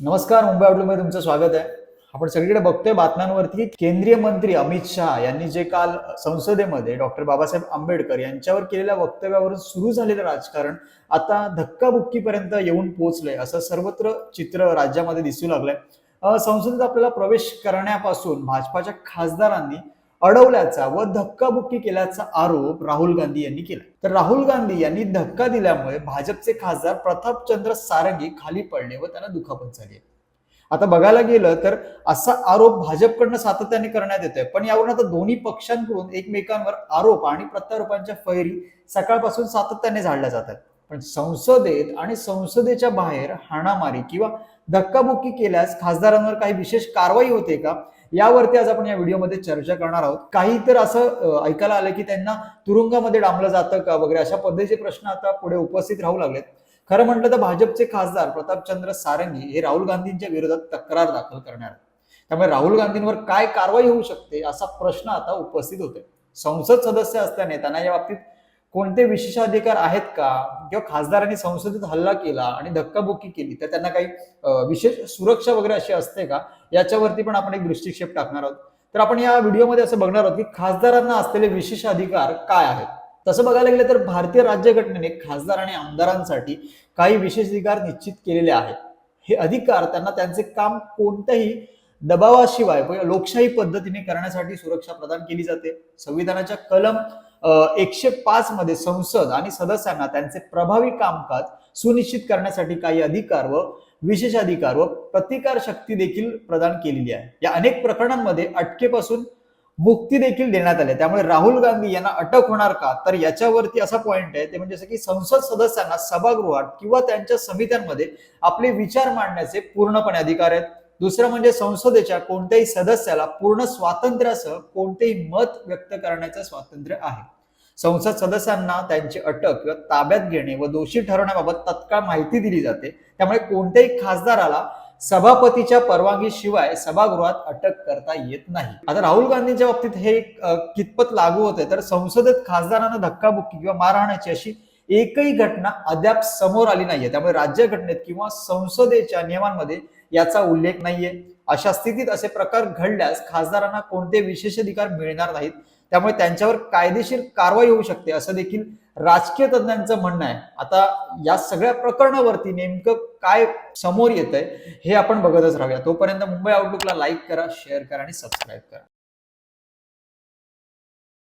नमस्कार मुंबई आउटलुकमध्ये तुमचं स्वागत आहे. आपण सगळीकडे बघतोय बातम्यांवरती केंद्रीय मंत्री अमित शहा यांनी जे काल संसदेमध्ये डॉक्टर बाबासाहेब आंबेडकर यांच्यावर केलेल्या वक्तव्यावरून सुरू झालेलं राजकारण आता धक्काबुक्कीपर्यंत येऊन पोहोचलंय असं सर्वत्र चित्र राज्यामध्ये दिसू लागलंय. संसदेत आपल्याला प्रवेश करण्यापासून भाजपाच्या खासदारांनी अडवल्याचा व धक्काबुक्की केल्याचा आरोप राहुल गांधी यांनी केला. तर राहुल गांधी यांनी धक्का दिल्यामुळे भाजपचे खासदार प्रतापचंद्र सारंगी खाली पडले व त्यांना दुखापत झाली आता बघायला गेलं तर असा आरोप भाजपकडनं सातत्याने करण्यात येतोय. पण यावरून आता दोन्ही पक्षांकडून एकमेकांवर आरोप आणि प्रत्यारोपांच्या फैरी सकाळपासून सातत्याने झाडल्या जातात. पण संसदेत आणि संसदेच्या बाहेर हाणामारी किंवा धक्काबुक्की केल्यास खासदारांवर काही विशेष कारवाई होते का? यावरती आज आपण या व्हिडिओमध्ये चर्चा करणार आहोत. काही तर असं ऐकायला आलं की त्यांना तुरुंगामध्ये डांबलं जातं का वगैरे अशा पद्धतीचे प्रश्न आता पुढे उपस्थित राहू लागलेत. खरं म्हटलं तर भाजपचे खासदार प्रतापचंद्र सारंगी हे राहुल गांधींच्या विरोधात तक्रार दाखल करणार त्यामुळे राहुल गांधींवर काय कारवाई होऊ शकते असा प्रश्न आता उपस्थित होतोय. संसद सदस्य असल्याने त्यांना या बाबतीत कोणते विशेषाधिकार आहेत का? किंवा खासदारांनी संसदेत हल्ला केला आणि धक्काबुक्की केली तर त्यांना काही विशेष सुरक्षा वगैरे अशी असते का? याच्यावरती पण आपण एक दृष्टिक्षेप टाकणार आहोत. तर आपण या व्हिडिओमध्ये असं बघणार आहोत की खासदारांना असलेले विशेष अधिकार काय आहेत? तसं बघायला गेलं तर भारतीय राज्यघटनेने खासदार आणि आमदारांसाठी काही विशेष अधिकार निश्चित केलेले आहेत. हे अधिकार त्यांना त्यांचे काम कोणत्याही दबावाशिवाय लोकशाही पद्धतीने करण्यासाठी सुरक्षा प्रदान केली जाते. संविधानाच्या कलम एकशे पाच मध्ये संसद आणि सदस्यांना त्यांचे प्रभावी कामकाज सुनिश्चित करण्यासाठी काही अधिकार व विशेष अधिकार व प्रतिकार शक्ती देखील प्रदान केलेली आहे. या अनेक प्रकरणांमध्ये अटकेपासून मुक्ती देखील देण्यात आली आहे. त्यामुळे राहुल गांधी यांना अटक होणार का? तर याच्यावरती असा पॉइंट आहे ते म्हणजे असं की संसद सदस्यांना सभागृहात किंवा त्यांच्या समित्यांमध्ये आपले विचार मांडण्याचे पूर्णपणे अधिकार आहेत. दुसरं म्हणजे संसदेच्या कोणत्याही सदस्याला पूर्ण स्वातंत्र्यासह कोणतेही मत व्यक्त करण्याचं स्वातंत्र्य आहे. संसद सदस्यांना त्यांची अटक किंवा ताब्यात घेणे व दोषी ठरवण्याबाबत तत्काळ माहिती दिली जाते. त्यामुळे कोणत्याही खासदाराला सभापतीच्या परवानगीशिवाय सभागृहात अटक करता येत नाही. आता राहुल गांधींच्या बाबतीत हे कितपत लागू होते तर संसदेत खासदारांना धक्काबुक्की किंवा मारहाणाची अशी एकही घटना अद्याप समोर आली नाहीये. त्यामुळे राज्यघटनेत किंवा संसदेच्या नियमांमध्ये याचा उल्लेख नाहीये. अशा स्थितीत असे प्रकार घडल्यास खासदारांना कोणते विशेष अधिकार मिळणार नाहीत? त्यामुळे त्यांच्यावर कायदेशीर कारवाई होऊ शकते असं देखील राजकीय तज्ञांचं म्हणणं आहे. आता या सगळ्या प्रकरणावरती नेमकं काय समोर येत आहे हे आपण बघतच राहूया. तोपर्यंत मुंबई आउटलुकला लाईक करा शेअर करा आणि सबस्क्राईब करा.